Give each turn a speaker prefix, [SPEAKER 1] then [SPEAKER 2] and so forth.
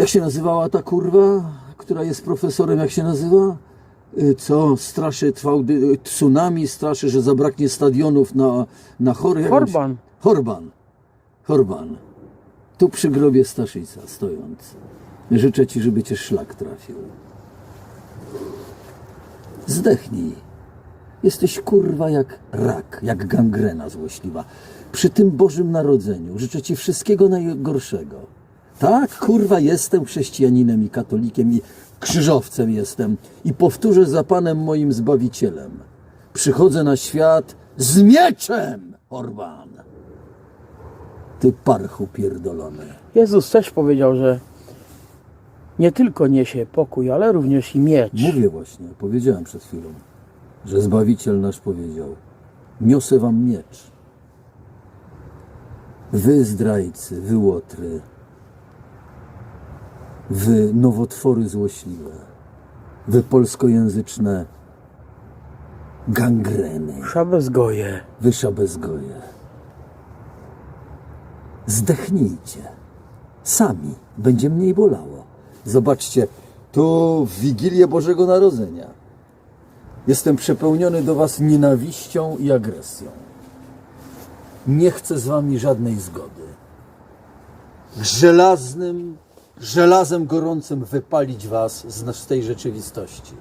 [SPEAKER 1] Jak się nazywała ta kurwa, która jest profesorem, jak się nazywa? Y, Co straszy twałdy, y, tsunami, straszy, że zabraknie stadionów na, na chory. jak on się-
[SPEAKER 2] Horban.
[SPEAKER 1] Horban. Horban. Tu przy grobie Staszica stojąc. Życzę ci, żeby cię szlak trafił. Zdechnij. Jesteś kurwa jak rak, jak gangrena złośliwa. Przy tym Bożym Narodzeniu życzę ci wszystkiego najgorszego. Tak, kurwa, jestem chrześcijaninem i katolikiem i krzyżowcem jestem. I powtórzę za Panem moim Zbawicielem. Przychodzę na świat z mieczem, Orban. Ty parchu pierdolony.
[SPEAKER 2] Jezus też powiedział, że nie tylko niesie pokój, ale również i miecz.
[SPEAKER 1] Mówię właśnie, powiedziałem przed chwilą, że Zbawiciel nasz powiedział: Niosę wam miecz. Wy zdrajcy, wy łotry, wy nowotwory złośliwe, wy polskojęzyczne gangreny,
[SPEAKER 2] Szabezgoje.
[SPEAKER 1] wy szabezgoje. Zdechnijcie. Sami. Będzie mniej bolało. Zobaczcie, tu w Wigilię Bożego Narodzenia. Jestem przepełniony do Was nienawiścią i agresją. Nie chcę z Wami żadnej zgody. Żelaznym, żelazem gorącym wypalić Was z, tej rzeczywistości.